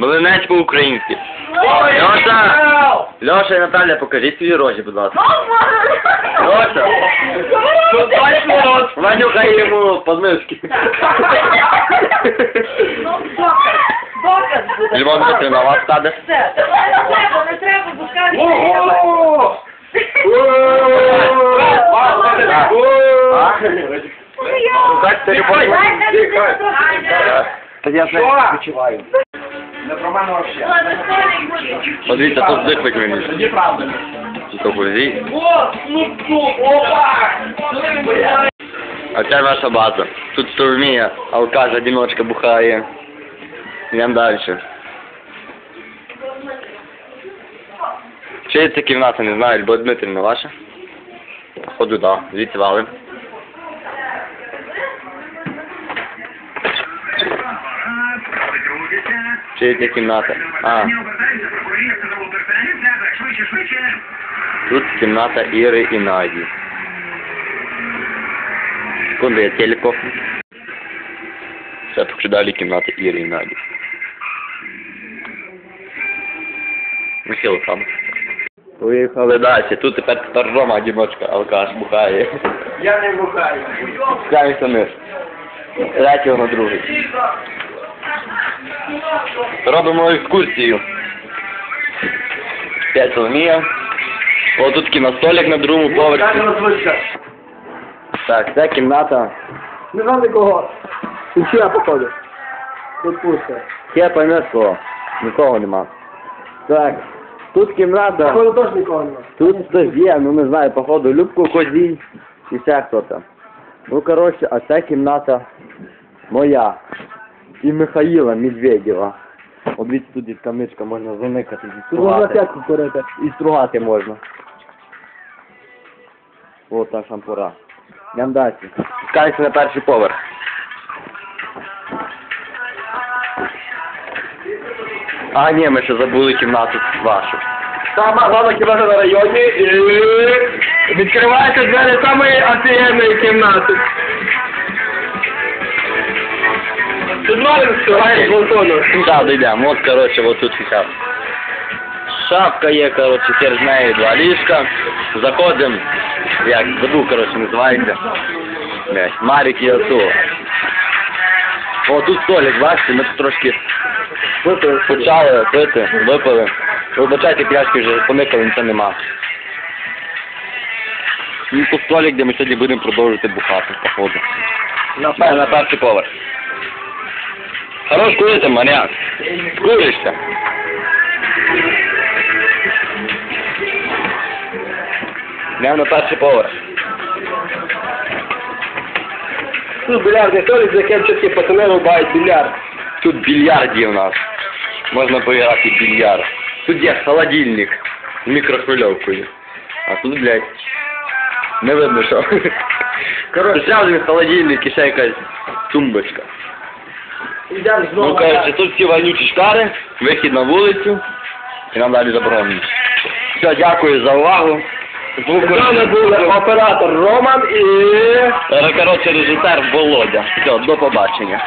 Млинець по-українськи. Льоша! Льоша і Наталя, покажіть свої рожі, будь ласка. Льоша! Ванюха йому подмишки. Ну, доказ. Доказ буде. Вас саде? Все. Не треба, не треба, пускай. Ого! Бачите, Любов Дмитрівна. Та я Що? відчуваю. Не про мене взагалі. Подивіться, тут здихлик мені. Тоді правда. Повзі. О, ну тут, опа! А це наша база. Тут штурмія, алкаш, одиночка бухає. Йдемо далі. Чи це кімната, не знаю, Любов Дмитрівна ваша? Походу, да. Звідси валим. Чи це кімната? А, тут кімната Іри і Наді. Секунду, я телеко. Все, поки далі кімната Іри і Наді. Михайло там. Виїхали далі. Тут тепер тепер Рома одиночка, алкаш бухає. Я не бухаю. Вниз. З Третього на другий. Робимо екскурсію. П'ять Соломія. О, тут кіностолик на другому поверсі. Так, це кімната. Не знаю нікого. Учила походу. Тут пусто. Я пойме слово. Нікого нема. Так. Тут кімната. Походу теж нікого немає. Тут хтось є, ну не знаю, походу, Любко Козій і ще хто там. Ну, коротше, а ця кімната моя. І Михаїла Медведєва. Обіць тут камичка, можна заникати і Тут можна стругати. п'ятку курити. І стругати можна. О, та шампура. Йдемо далі. На перший поверх. А, ні, ми ще забули кімнату вашу. Сама главна кімната на районі і відкриваються двері самої офігенної кімнати. Да, дійдемо. От, коротше, вот тут сейчас. Шапка є, коротше, хер з нею, два ліжка. Заходимо, як веду, коротше, називається. Марік і Оту. О, тут столик, бачите, ми тут трошки випили, почали пити, випили. Вибачайте, пляшки вже поникали, нічого нема. Ну, тут столик, де ми сьогодні будемо продовжувати бухати, походу. На перший поверх. Хорош курити, маняк. Куришся. Йдемо на перший поверх. Тут більярдний столик, за яким чіткі пацани рубають більярд. Тут більярд є у нас. Можна поіграти в більярд. Тут є холодильник з мікрохвильовкою. А тут, блядь, не видно що. Коротше, холодильник і ще якась тумбочка. Йдемо Ну, знову. коротше, тут всі вонючі шкари, вихід на вулицю, і нам далі заборонено. Все, дякую за увагу. З нами були оператор Роман і... Коротше, режисер Володя. Все, до побачення.